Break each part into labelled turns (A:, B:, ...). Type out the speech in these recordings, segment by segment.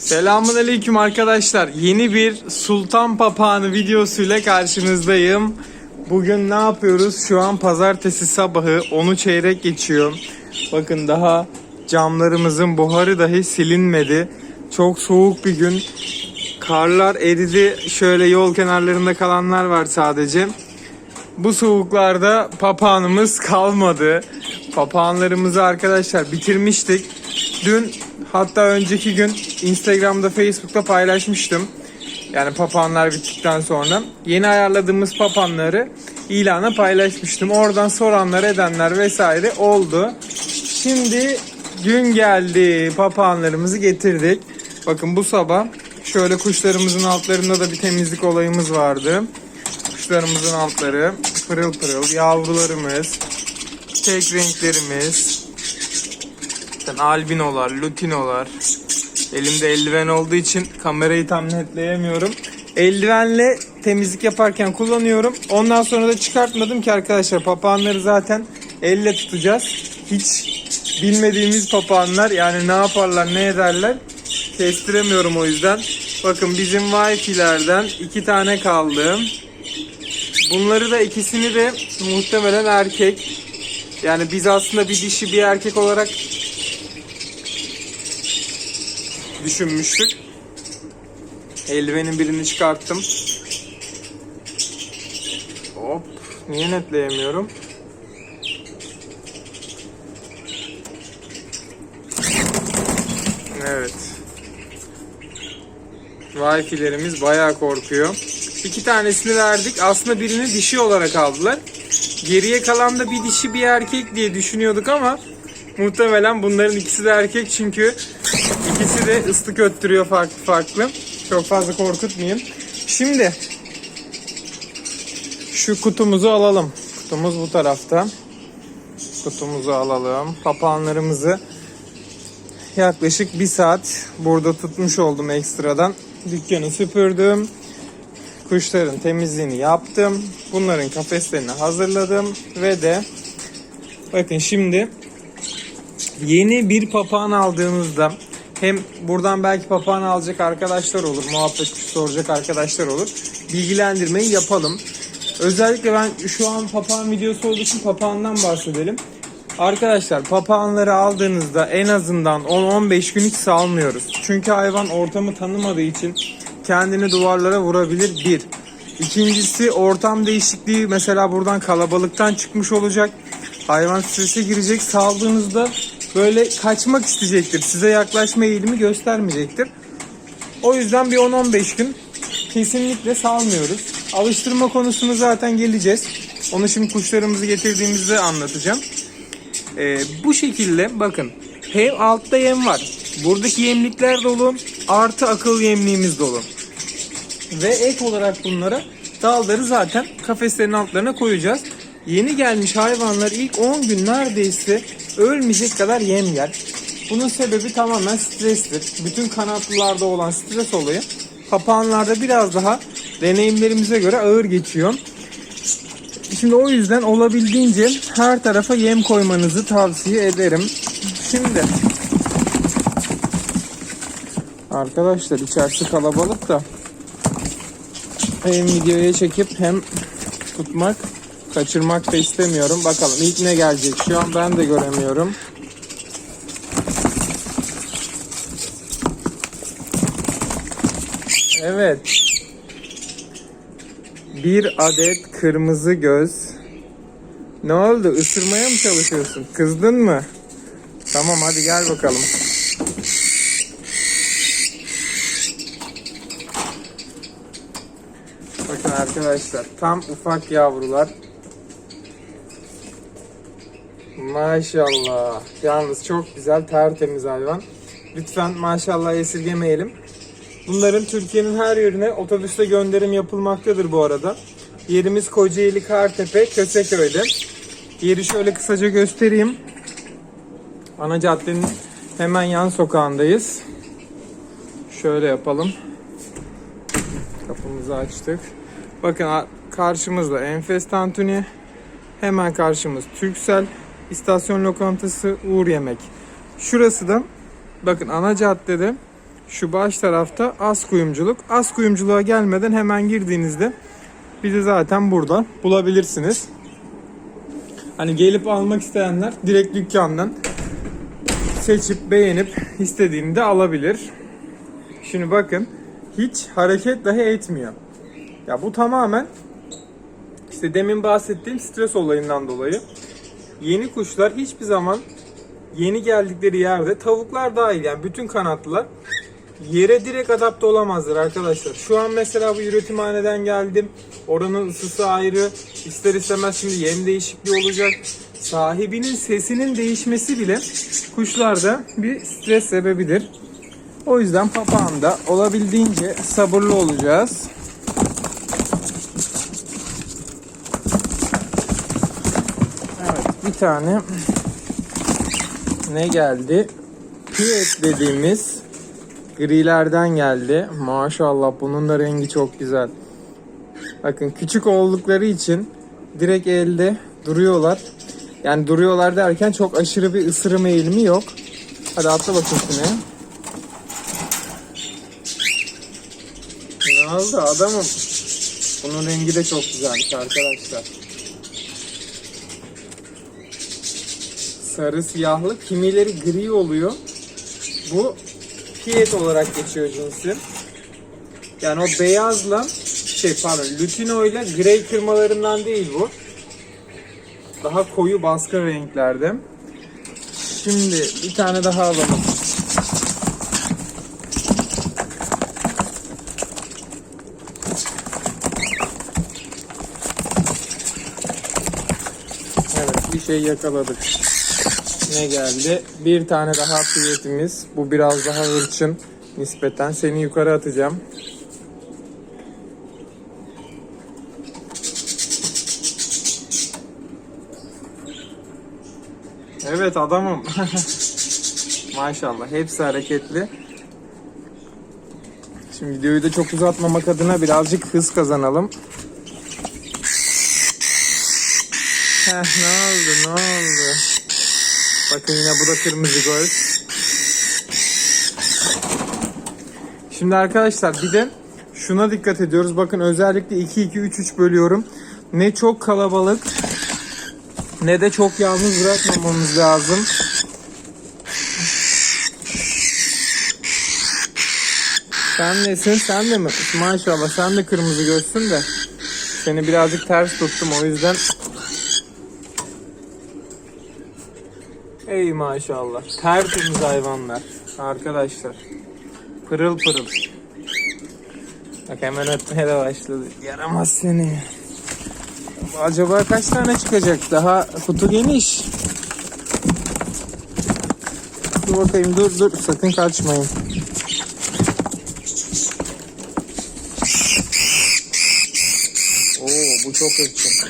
A: Selamun aleyküm arkadaşlar. Yeni bir Sultan Papağanı videosuyla karşınızdayım. Bugün ne yapıyoruz? Şu an pazartesi sabahı 10'u çeyrek geçiyor. Bakın daha camlarımızın buharı dahi silinmedi. Çok soğuk bir gün. Karlar eridi. Şöyle yol kenarlarında kalanlar var sadece. Bu soğuklarda papağanımız kalmadı. Papağanlarımızı arkadaşlar bitirmiştik. Dün hatta önceki gün Instagram'da Facebook'ta paylaşmıştım. Yani papağanlar bittikten sonra yeni ayarladığımız papağanları ilana paylaşmıştım. Oradan soranlar edenler vesaire oldu. Şimdi gün geldi. Papağanlarımızı getirdik. Bakın bu sabah şöyle kuşlarımızın altlarında da bir temizlik olayımız vardı. Kuşlarımızın altları pırıl pırıl. Yavrularımız, tek renklerimiz, zaten albinolar, lutinolar. Elimde eldiven olduğu için kamerayı tam netleyemiyorum. Eldivenle temizlik yaparken kullanıyorum. Ondan sonra da çıkartmadım ki arkadaşlar. Papağanları zaten elle tutacağız. Hiç bilmediğimiz papağanlar yani ne yaparlar ne ederler kestiremiyorum o yüzden. Bakın bizim Wi-Fi'lerden iki tane kaldı. Bunları da ikisini de muhtemelen erkek. Yani biz aslında bir dişi bir erkek olarak düşünmüştük. Eldivenin birini çıkarttım. Hop. Niye netleyemiyorum? Evet. Wi-Fi'lerimiz bayağı korkuyor. İki tanesini verdik. Aslında birini dişi olarak aldılar. Geriye kalan da bir dişi bir erkek diye düşünüyorduk ama muhtemelen bunların ikisi de erkek çünkü ikisi de ıslık öttürüyor farklı farklı. Çok fazla korkutmayayım. Şimdi şu kutumuzu alalım. Kutumuz bu tarafta. Kutumuzu alalım. Papağanlarımızı yaklaşık bir saat burada tutmuş oldum ekstradan. Dükkanı süpürdüm. Kuşların temizliğini yaptım. Bunların kafeslerini hazırladım ve de bakın şimdi yeni bir papağan aldığınızda hem buradan belki papağan alacak arkadaşlar olur, muhabbet soracak arkadaşlar olur. Bilgilendirmeyi yapalım. Özellikle ben şu an papağan videosu olduğu için papağandan bahsedelim. Arkadaşlar papağanları aldığınızda en azından 10-15 gün hiç salmıyoruz. Çünkü hayvan ortamı tanımadığı için kendini duvarlara vurabilir bir. İkincisi ortam değişikliği mesela buradan kalabalıktan çıkmış olacak. Hayvan strese girecek. Saldığınızda böyle kaçmak isteyecektir. Size yaklaşma eğilimi göstermeyecektir. O yüzden bir 10-15 gün kesinlikle salmıyoruz. Alıştırma konusunu zaten geleceğiz. Onu şimdi kuşlarımızı getirdiğimizde anlatacağım. Ee, bu şekilde bakın hem altta yem var. Buradaki yemlikler dolu. Artı akıl yemliğimiz dolu. Ve ek olarak bunlara dalları zaten kafeslerin altlarına koyacağız. Yeni gelmiş hayvanlar ilk 10 gün neredeyse ölmeyecek kadar yem yer. Bunun sebebi tamamen strestir. Bütün kanatlılarda olan stres olayı papağanlarda biraz daha deneyimlerimize göre ağır geçiyor. Şimdi o yüzden olabildiğince her tarafa yem koymanızı tavsiye ederim. Şimdi arkadaşlar içerisi kalabalık da hem videoya çekip hem tutmak kaçırmak da istemiyorum. Bakalım ilk ne gelecek şu an ben de göremiyorum. Evet. Bir adet kırmızı göz. Ne oldu? Isırmaya mı çalışıyorsun? Kızdın mı? Tamam hadi gel bakalım. Bakın arkadaşlar tam ufak yavrular. Maşallah. Yalnız çok güzel tertemiz hayvan. Lütfen maşallah esirgemeyelim. Bunların Türkiye'nin her yerine otobüste gönderim yapılmaktadır bu arada. Yerimiz Kocaeli Kartepe, Köseköy'de. Yeri şöyle kısaca göstereyim. Ana caddenin hemen yan sokağındayız. Şöyle yapalım. Kapımızı açtık. Bakın karşımızda Enfes Tantuni. Hemen karşımız Türksel. İstasyon lokantası Uğur Yemek. Şurası da bakın ana caddede Şu baş tarafta az kuyumculuk. Az kuyumculuğa gelmeden hemen girdiğinizde bizi zaten burada bulabilirsiniz. Hani gelip almak isteyenler direkt dükkandan seçip beğenip istediğini de alabilir. Şimdi bakın hiç hareket dahi etmiyor. Ya bu tamamen işte demin bahsettiğim stres olayından dolayı. Yeni kuşlar hiçbir zaman yeni geldikleri yerde tavuklar dahil yani bütün kanatlılar yere direkt adapte olamazlar arkadaşlar. Şu an mesela bu üretimhaneden geldim. Oranın ısısı ayrı. İster istemez şimdi yem değişikliği olacak. Sahibinin sesinin değişmesi bile kuşlarda bir stres sebebidir. O yüzden papağanda olabildiğince sabırlı olacağız. Bir tane ne geldi? Piyet dediğimiz grilerden geldi. Maşallah bunun da rengi çok güzel. Bakın küçük oldukları için direkt elde duruyorlar. Yani duruyorlar derken çok aşırı bir ısırım eğilimi yok. Hadi atla bakayım şunu. Ne oldu adamım? Bunun rengi de çok güzelmiş arkadaşlar. Sarı siyahlı kimileri gri oluyor. Bu piyet olarak geçiyor cinsi. Yani o beyazla şey pardon lutino ile grey kırmalarından değil bu. Daha koyu baskın renklerde. Şimdi bir tane daha alalım. Evet bir şey yakaladık. Ne geldi? Bir tane daha piyetimiz. Bu biraz daha hırçın nispeten. Seni yukarı atacağım. Evet adamım. Maşallah hepsi hareketli. Şimdi videoyu da çok uzatmamak adına birazcık hız kazanalım. Heh, ne oldu ne oldu? Bakın yine bu da kırmızı göz. Şimdi arkadaşlar bir de şuna dikkat ediyoruz. Bakın özellikle 2-2-3-3 bölüyorum. Ne çok kalabalık ne de çok yalnız bırakmamamız lazım. Sen nesin? Sen de mi? Maşallah sen de kırmızı gözsün de. Seni birazcık ters tuttum o yüzden. Ey maşallah. Tertemiz hayvanlar. Arkadaşlar. Pırıl pırıl. Bak hemen ötmeye de başladı. Yaramaz seni. Acaba kaç tane çıkacak? Daha kutu geniş. Dur bakayım dur dur sakın kaçmayın. Oo bu çok hırçın.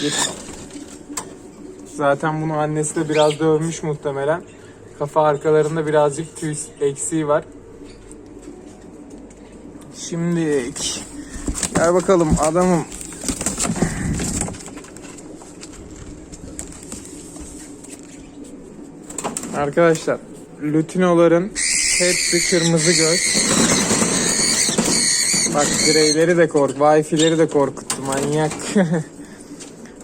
A: Git. Zaten bunu annesi de biraz dövmüş muhtemelen. Kafa arkalarında birazcık tüy eksiği var. Şimdi gel bakalım adamım. Arkadaşlar lutinoların hepsi kırmızı göz. Bak greyleri de kork, wifi'leri de korkuttu manyak.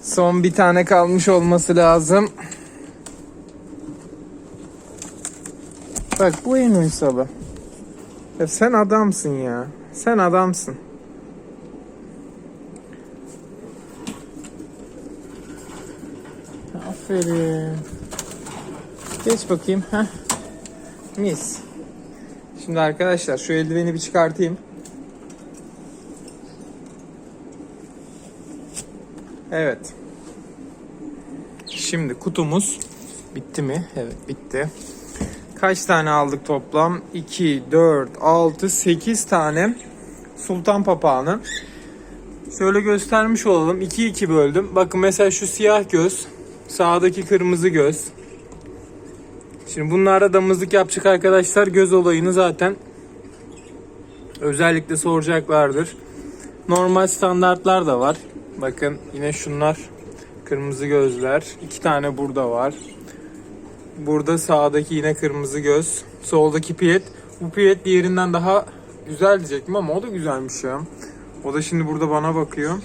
A: Son bir tane kalmış olması lazım. Bak bu en uysalı. Ya sen adamsın ya. Sen adamsın. Aferin. Geç bakayım. Heh. Mis. Şimdi arkadaşlar şu eldiveni bir çıkartayım. Evet. Şimdi kutumuz bitti mi? Evet bitti. Kaç tane aldık toplam? 2, 4, 6, 8 tane sultan papağanı. Şöyle göstermiş olalım. 2-2 böldüm. Bakın mesela şu siyah göz. Sağdaki kırmızı göz. Şimdi bunlarda damızlık yapacak arkadaşlar göz olayını zaten özellikle soracaklardır. Normal standartlar da var. Bakın yine şunlar kırmızı gözler. İki tane burada var. Burada sağdaki yine kırmızı göz. Soldaki piyet. Bu piyet diğerinden daha güzel diyecektim ama o da güzelmiş ya. O da şimdi burada bana bakıyor.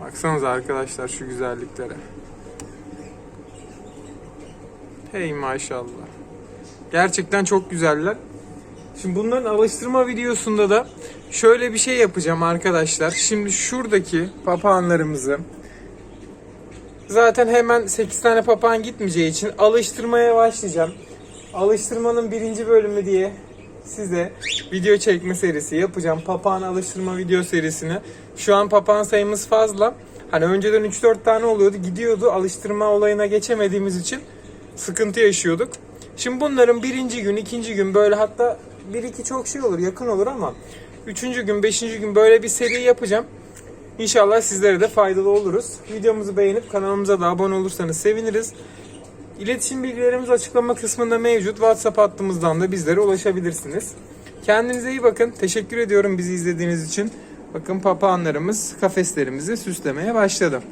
A: Baksanıza arkadaşlar şu güzelliklere. Hey maşallah. Gerçekten çok güzeller. Şimdi bunların alıştırma videosunda da şöyle bir şey yapacağım arkadaşlar. Şimdi şuradaki papağanlarımızı zaten hemen 8 tane papağan gitmeyeceği için alıştırmaya başlayacağım. Alıştırmanın birinci bölümü diye size video çekme serisi yapacağım. Papağan alıştırma video serisini. Şu an papağan sayımız fazla. Hani önceden 3-4 tane oluyordu. Gidiyordu. Alıştırma olayına geçemediğimiz için sıkıntı yaşıyorduk. Şimdi bunların birinci gün, ikinci gün böyle hatta bir iki çok şey olur, yakın olur ama üçüncü gün, beşinci gün böyle bir seri yapacağım. İnşallah sizlere de faydalı oluruz. Videomuzu beğenip kanalımıza da abone olursanız seviniriz. İletişim bilgilerimiz açıklama kısmında mevcut. WhatsApp hattımızdan da bizlere ulaşabilirsiniz. Kendinize iyi bakın. Teşekkür ediyorum bizi izlediğiniz için. Bakın papağanlarımız kafeslerimizi süslemeye başladı.